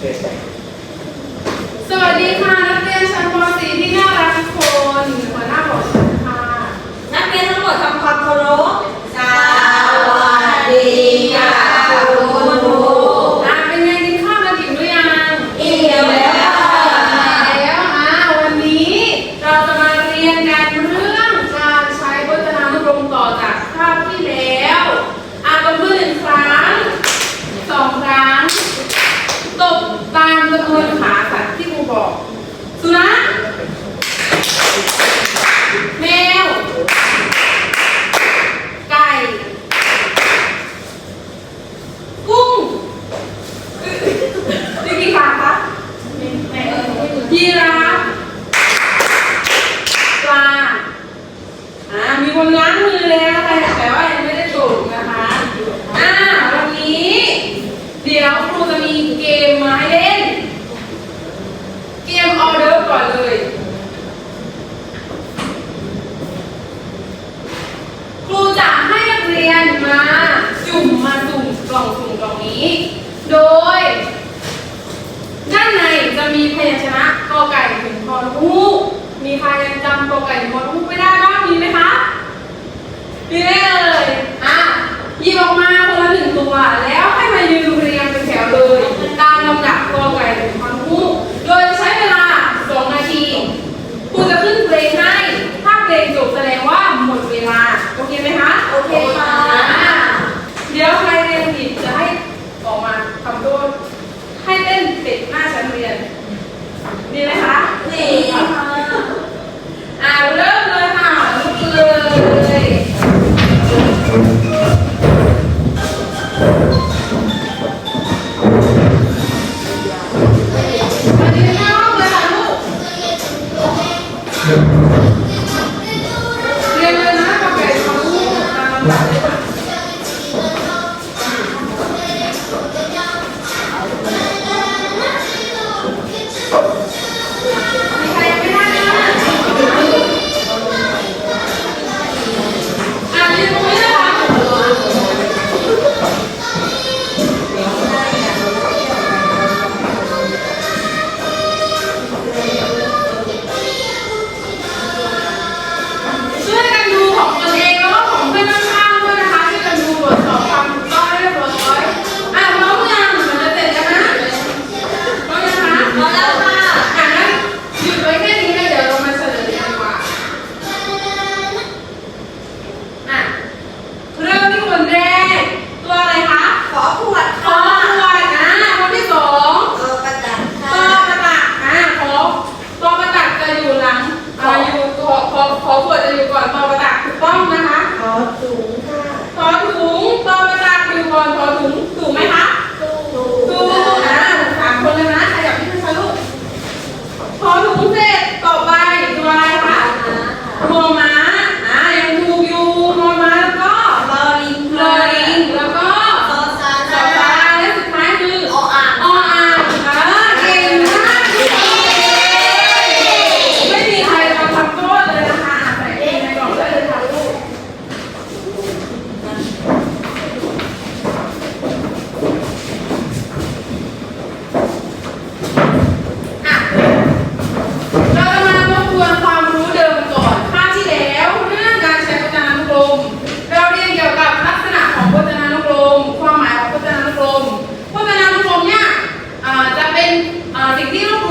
สวัสดีค่ะ นักเรียนชั้นป .4 ที่น่ารักทุกคน หัวหน้าบอกฉันค่ะ นักเรียนทั้งหมดทำความเคารพ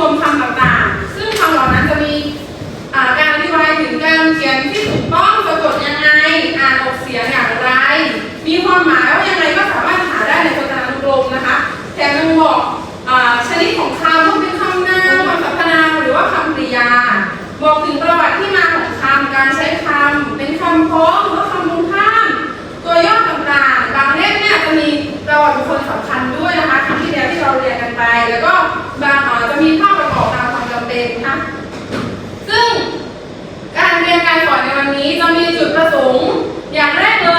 วมคำต่างๆ ซึ่งคำเหล่านั้นจะมีการอธิบายถึงการเขียนที่ถูกต้องสะกดยังไง อ่านออกเสียงอย่างไร มีความหมายว่ายังไงก็สามารถหาได้ในพจนานุกรมนะคะแถมยังบอกอชนิดของคำว่าเป็นคำนามคำสรรพนามหรือว่าคำกริยา บอกถึงประวัติที่มาของคำการใช้คำเป็นคำพ้องหรือว่าคำตรงข้ามตัวย่อต่างๆ บางเล่มเนี่ยจะมีประวัติบุคคลสำคัญด้วยนะคะคที่แล้วที่เราเรียนกันไป แล้วก็บางอ่าจะมีภา จะมีจุดประสงค์ อย่างแรกเลย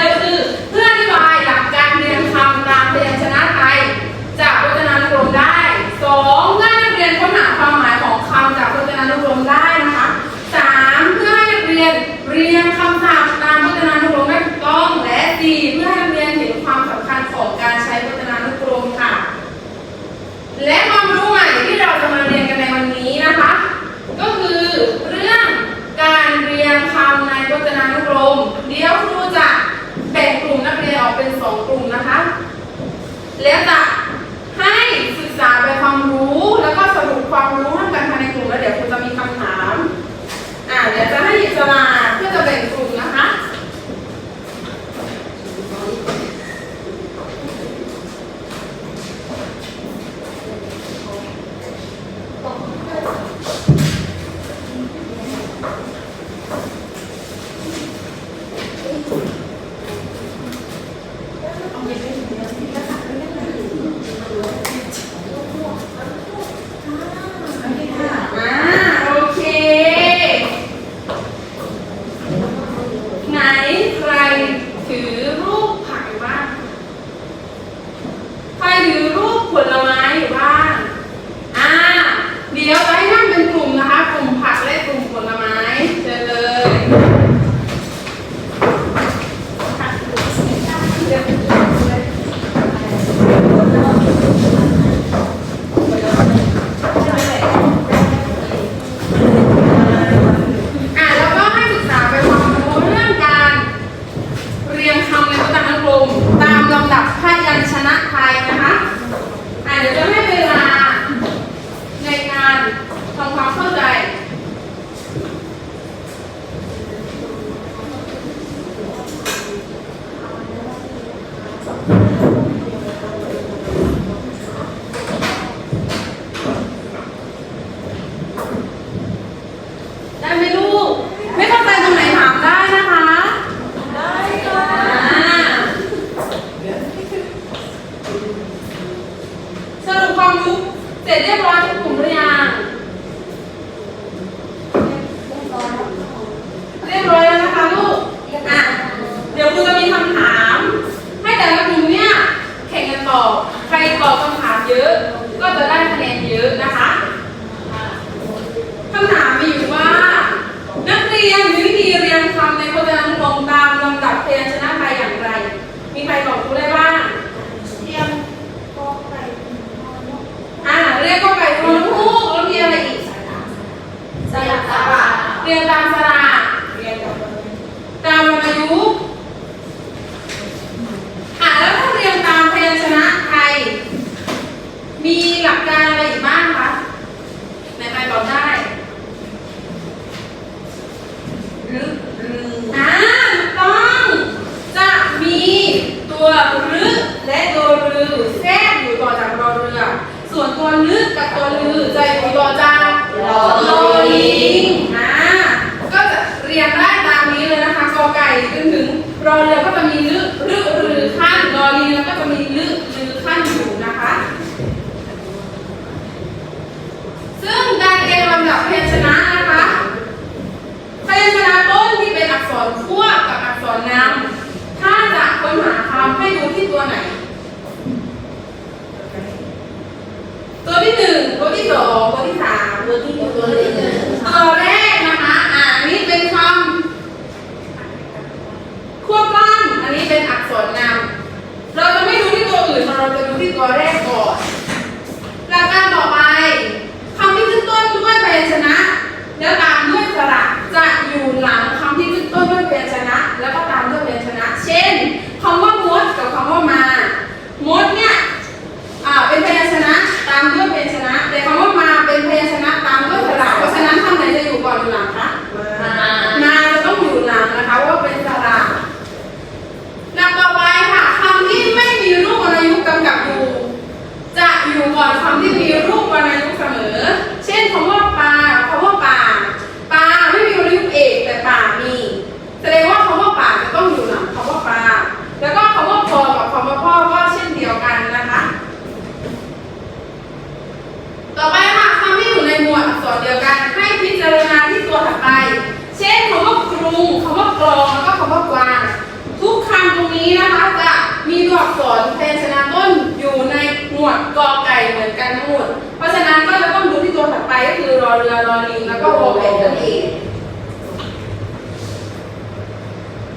อเรือรอลิงแล้วก็โบเอ็นนั่นเอง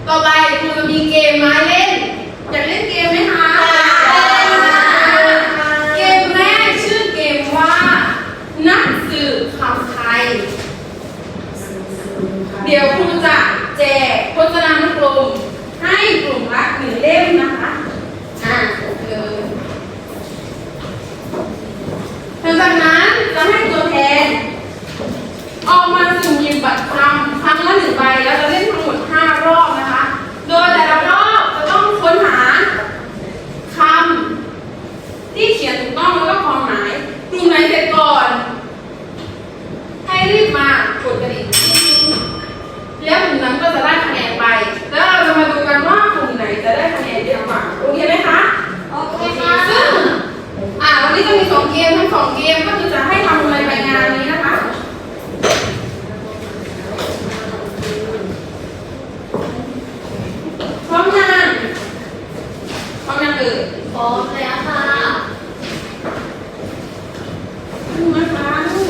ต่อไปคุณจะมีเกมมาเล่นอยากเล่นเกมไหมคะ เราจะเล่นทั้งหมด 5 รอบนะคะ โดยแต่ละรอบจะต้องค้นหาคำที่เขียนถูกต้องแล้วก็ความหมายกลุ่มไหนเสร็จก่อน ให้รีบมากดกระดิ่งแล้วกลุ่มนั้นก็จะได้คะแนนไป แล้วเราจะมาดูกันว่ากลุ่มไหนจะได้คะแนนเยอะกว่าโอเคไหมคะโอเคค่ะซึ่งอ่าวันนี้จะมีสองเกมทั้งสองเกมก็คือจะให้ทำอะไรายงานนี้นะ พอมล้ค่ะลูกนะคะลูก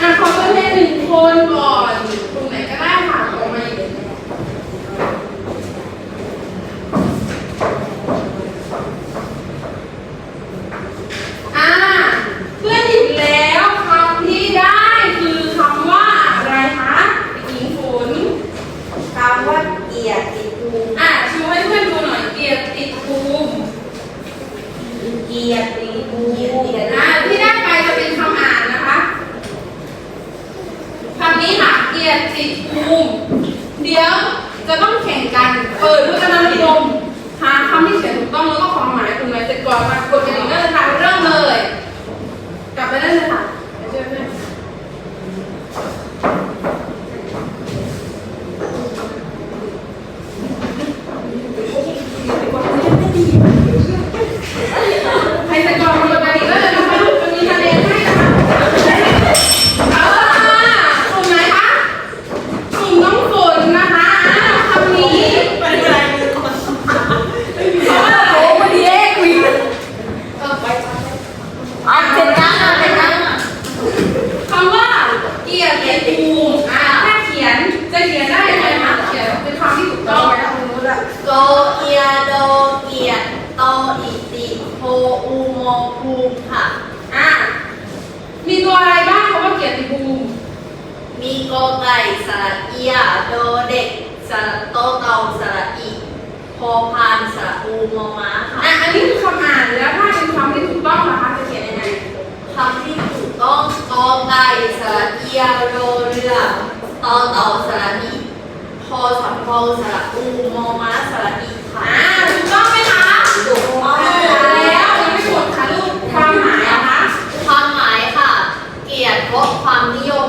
อะขอเป็นหนึ่งคนก่อน เต่อสระดีพอสัมพอสระอูมอม้าสระดีค่ะถูกต้องไหมคะถูกต้องแล้วยังไม่หมดค่ะลูกความหมายนะคะความหมายค่ะ เกียรติเพราะความนิยม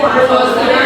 Thank you.